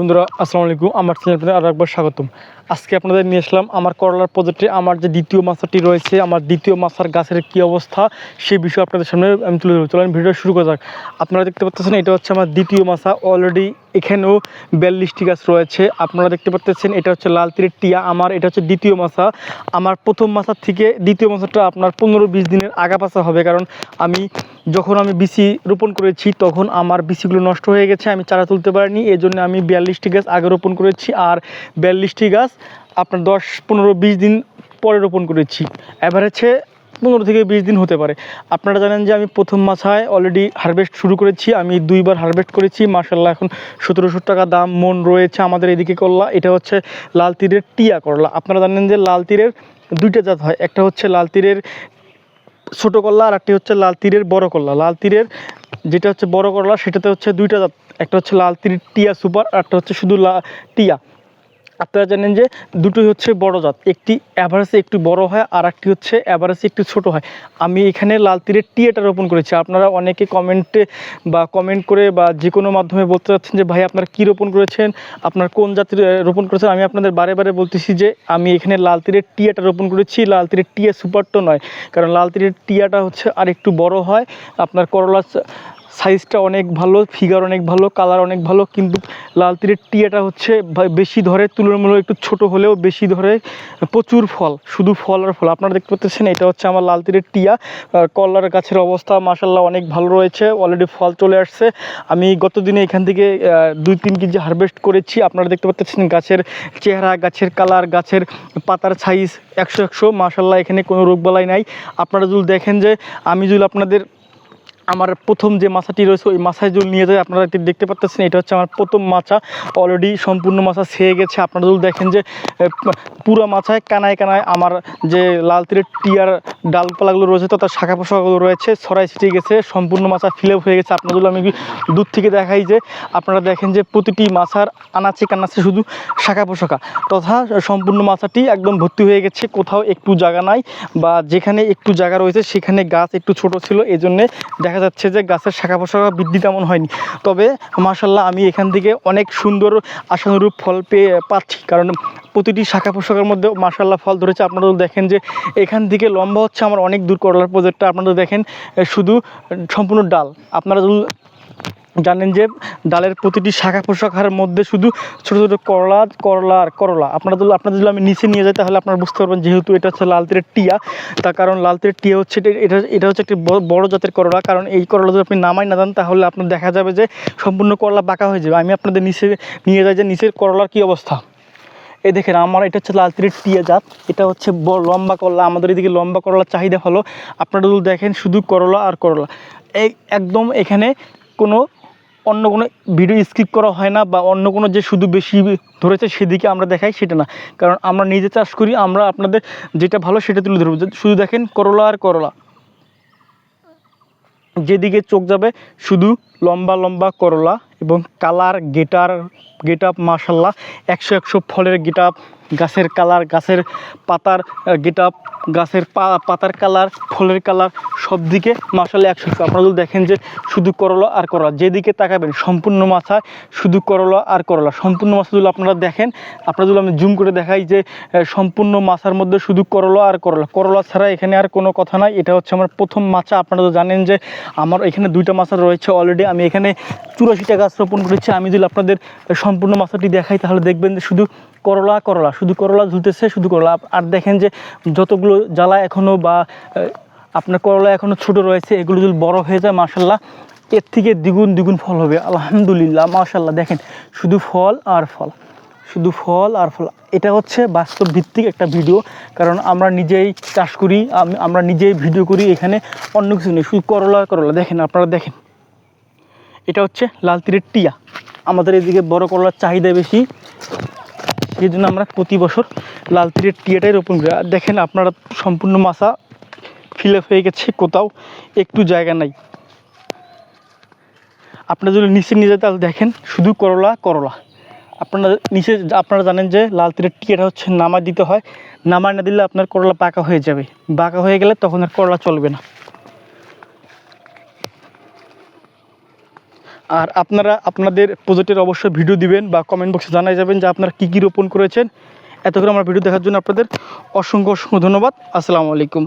বন্ধুরা, আসসালামু আলাইকুম। আমার চ্যানেলে আরও একবার স্বাগতম। আজকে আপনাদের নিয়ে আসলাম আমার করলার প্রজেক্টে আমার যে দ্বিতীয় মাছাটি রয়েছে, আমার দ্বিতীয় মাছার গাছের কী অবস্থা সেই বিষয়ে আপনাদের সামনে আমি তুলে ধরবো। চলেন ভিডিও শুরু করা যাক। আপনারা দেখতে পাচ্ছেন, এটা হচ্ছে আমার দ্বিতীয় মাছা। অলরেডি এখানেও বিয়াল্লিশটি গাছ রয়েছে। আপনারা দেখতে পাচ্ছেন, এটা হচ্ছে লাল তীরের টিয়া আমার, এটা হচ্ছে দ্বিতীয় মাছা। আমার প্রথম মাছার থেকে দ্বিতীয় মাছাটা আপনার পনেরো বিশ দিনের আগা পাশা হবে, কারণ আমি যখন আমি বিসি রোপণ করেছি, তখন আমার বিসিগুলো নষ্ট হয়ে গেছে, আমি চারা তুলতে পারিনি এই জন্য আমি বিয়াল্লিশটি গাছ আগে রোপণ করেছি আর বিয়াল্লিশটি গাছ আপনার দশ, পনেরো, বিশ দিন পরে রোপণ করেছি। অ্যাভারেজে পনেরো থেকে বিশ দিন হতে পারে। আপনারা জানেন যে আমি প্রথম মাছায় অলরেডি হারভেস্ট শুরু করেছি, আমি দুইবার হারভেস্ট করেছি মার্শাল্লাহ এখন সতেরোশো টাকা দাম, মন রয়েছে আমাদের এদিকে করলা, এটা হচ্ছে লাল তীরের টিয়া করলা। আপনারা জানেন যে লাল তীরের দুইটা জাত হয়, একটা হচ্ছে লাল তীরের ছোটো করলা, আর একটি হচ্ছে লাল তীরের বড় করলা। লাল তীরের যেটা হচ্ছে বড় করলা, সেটাতে হচ্ছে দুইটা জাত। একটা হচ্ছে লাল তীর টিয়া সুপার, আর একটা হচ্ছে শুধু লা টিয়া। আপনারা জানেন যে দুটোই হচ্ছে বড় জাত। একটি অ্যাভারেজে একটু বড় হয় আর একটি হচ্ছে অ্যাভারেজে একটু ছোট হয়। আমি এখানে লাল তীরের টিয়াটা রোপণ করেছি। আপনারা অনেকে কমেন্টে বা কমেন্ট করে বা যে কোনো মাধ্যমে বলতে চাচ্ছেন যে, ভাই, আপনারা কী রোপণ করেছেন? আপনার কোন জাতির রোপণ করেছেন? আমি আপনাদের বারে বারে বলতেছি যে, আমি এখানে লাল তীরের টিয়াটা রোপণ করেছি। লাল তীরের টিয়া সুপারটা নয়। কারণ লাল তীরের টিয়াটা হচ্ছে আর একটু বড় হয়। আপনার করলা সাইজটা অনেক ভালো ফিগার অনেক ভালো কালার অনেক ভালো, কিন্তু লাল তীরের টিয়াটা হচ্ছে বেশি ধরে, তুলনামূলক একটু ছোট হলেও বেশি ধরে, প্রচুর ফল, শুধু ফল আর ফল। আপনারা দেখতে পাচ্ছেন, এটা হচ্ছে আমার লাল তীরের টিয়া। কলার গাছের অবস্থা মাসাল্লাহ অনেক ভালো রয়েছে অলরেডি ফল চলে আসছে। আমি গত দিনে এখান থেকে দুই তিন কেজি হারভেস্ট করেছি। আপনারা দেখতে পাচ্ছেন গাছের চেহারা, গাছের কালার গাছের পাতার সাইজ একশো একশো। মাসাল্লাহ এখানে কোনো রোগবালাই নাই। আপনারা যদি দেখেন যে, আমি যদি আপনাদের আমার প্রথম যে মাছাটি রয়েছে, ওই মাছায় জল নিয়ে যায় আপনারা দেখতে পাচ্ছেন এটা হচ্ছে আমার প্রথম মাছা। অলরেডি সম্পূর্ণ মাছা ছেয়ে গেছে। আপনারা যদি দেখেন যে পুরো মাছায় কানায় কানায় আমার যে লাল তীরের টিয়ার ডালপালাগুলো রয়েছে তো, তার শাখা পোশাকগুলো রয়েছে, ছড়াই ছিটিয়ে গেছে, সম্পূর্ণ মাছা ফিল হয়ে গেছে। আপনারা আমি দূর থেকে দেখাই যে, আপনারা দেখেন যে প্রতিটি মাছার আনাচে কানাচে শুধু শাখা পোশাকা তথা সম্পূর্ণ মাছাটি একদম ভর্তি হয়ে গেছে, কোথাও একটু জায়গা নাই বা যেখানে একটু জায়গা রয়েছে, সেখানে গাছ একটু ছোট ছিল এই জন্যে দেখা যাচ্ছে যে গাছের শাখা পোশাকা বৃদ্ধি তেমন হয়নি। তবে মাশাল্লাহ আমি এখান থেকে অনেক সুন্দর আশানুরূপ ফল পেয়ে পাচ্ছি। কারণ প্রতিটি শাখা পোশাকের মধ্যে মাশাল্লাহ ফল ধরেছে। আপনারা দেখেন যে এখান থেকে লম্বা হচ্ছে আমার অনেক দূর করলার প্রজেক্টটা আপনারা দেখেন শুধু সম্পূর্ণ ডাল। আপনারা জানেন যে ডালের প্রতিটি শাখা পোশাখার মধ্যে শুধু ছোটো ছোটো করলা করলা আর করলা। আপনারা যদি, আপনাদের যদি আমি নিচে নিয়ে যাই, তাহলে আপনারা বুঝতে পারবেন যেহেতু এটা হচ্ছে লাল তীরের টিয়া, তার কারণ লাল তীরের টিয়া হচ্ছে এটা- এটা হচ্ছে একটি বড় জাতের করলা। কারণ এই করলা যদি আপনি নামাই না দেন, তাহলে আপনার দেখা যাবে যে সম্পূর্ণ করলা বাঁকা হয়ে যাবে। আমি আপনাদের নিচে নিয়ে যাই যে নিচের করলার কী অবস্থা। এই দেখেন, আমার এটা হচ্ছে লাল তীরের টিয়া জাত। এটা হচ্ছে লম্বা করলা। আমাদের এদিকে লম্বা করলার চাহিদা ভালো আপনারা যদি দেখেন শুধু করলা আর করলা। এই একদম এখানে কোনো অন্য কোনো ভিডিও স্কিপ করা হয় না বা অন্য কোনো যে শুধু বেশি ধরেছে সেদিকে আমরা দেখাই সেটা না। কারণ আমরা নিজে চাষ করি, আমরা আপনাদের যেটা ভালো সেটা তুলে ধরবো। শুধু দেখেন করলা আর করলা। যেদিকে চোখ যাবে, শুধু লম্বা লম্বা করলা। এবং কালার গেটার গেট আপ মার্শাল্লাহ একশো একশো ফলের গেট আপ গাছের কালার, গাছের পাতার গেট আপ গাছের পাতার কালার, ফলের কালার, সব দিকে মার্শাল্লাহ একশো আপনারা যদি দেখেন যে শুধু করলা আর করলা, যেদিকে তাকাবেন, সম্পূর্ণ মাথায় শুধু করলা আর করলা। সম্পূর্ণ মাথা যদি আপনারা দেখেন, আপনারা যদি আমি জুম করে দেখাই যে সম্পূর্ণ মাছার মধ্যে শুধু করলা আর করলা। করলা ছাড়া এখানে আর কোনো কথা নাই, এটা হচ্ছে আমার প্রথম মাছা। আপনারা তো জানেন যে আমার এখানে দুইটা মাছা রয়েছে অলরেডি আমি এখানে চুরাশিটা গাছ রোপণ করেছি। আমি যদি আপনাদের সম্পূর্ণ মাথাটি দেখাই, তাহলে দেখবেন যে শুধু করলা করলা, শুধু করলা ঝুলতেছে, শুধু করলা। আর দেখেন যে যতগুলো জ্বালা এখনও বা আপনার করলা এখনও ছোট রয়েছে, এগুলো যদি বড় হয়ে যায় মার্শাল্লাহ এর থেকে দ্বিগুণ দ্বিগুণ ফল হবে। আলহামদুলিল্লাহ মার্শাল্লাহ দেখেন, শুধু ফল আর ফল। শুধু ফল আর ফল। এটা হচ্ছে বাস্তব ভিত্তিক একটা ভিডিও, কারণ আমরা নিজেই চাষ করি আমরা নিজেই ভিডিও করি, এখানে অন্য কিছু নেই, শুধু করলা করলা। দেখেন, আপনারা দেখেন। এটা হচ্ছে লাল তীরের টিয়া। আমাদের এদিকে বড় করলার চাহিদা বেশি। সেই জন্য আমরা প্রতি বছর লাল তীরের টিয়াটাই রোপণ করি। আর দেখেন আপনারা সম্পূর্ণ মাছা ফিল আপ হয়ে গেছে, কোথাও একটু জায়গা নাই। আপনারা যদি নিচে নিয়ে যায় তাহলে দেখেন শুধু করলা করলা। আপনারা নিচে আপনারা জানেন যে লাল তীরের টিয়াটা হচ্ছে নামা দিতে হয়। নামায় না দিলে আপনার করলা পাকা হয়ে যাবে। পাকা হয়ে গেলে তখন আর করলা চলবে না। আর আপনারা, আপনাদের প্রজেক্টের অবশ্যই ভিডিও দিবেন বা কমেন্ট বক্সে জানাই যাবেন যে আপনারা কী কী রোপণ করেছেন। এত করে আমার ভিডিও দেখার জন্য আপনাদের অসংখ্য অসংখ্য ধন্যবাদ। আসসালামু আলাইকুম।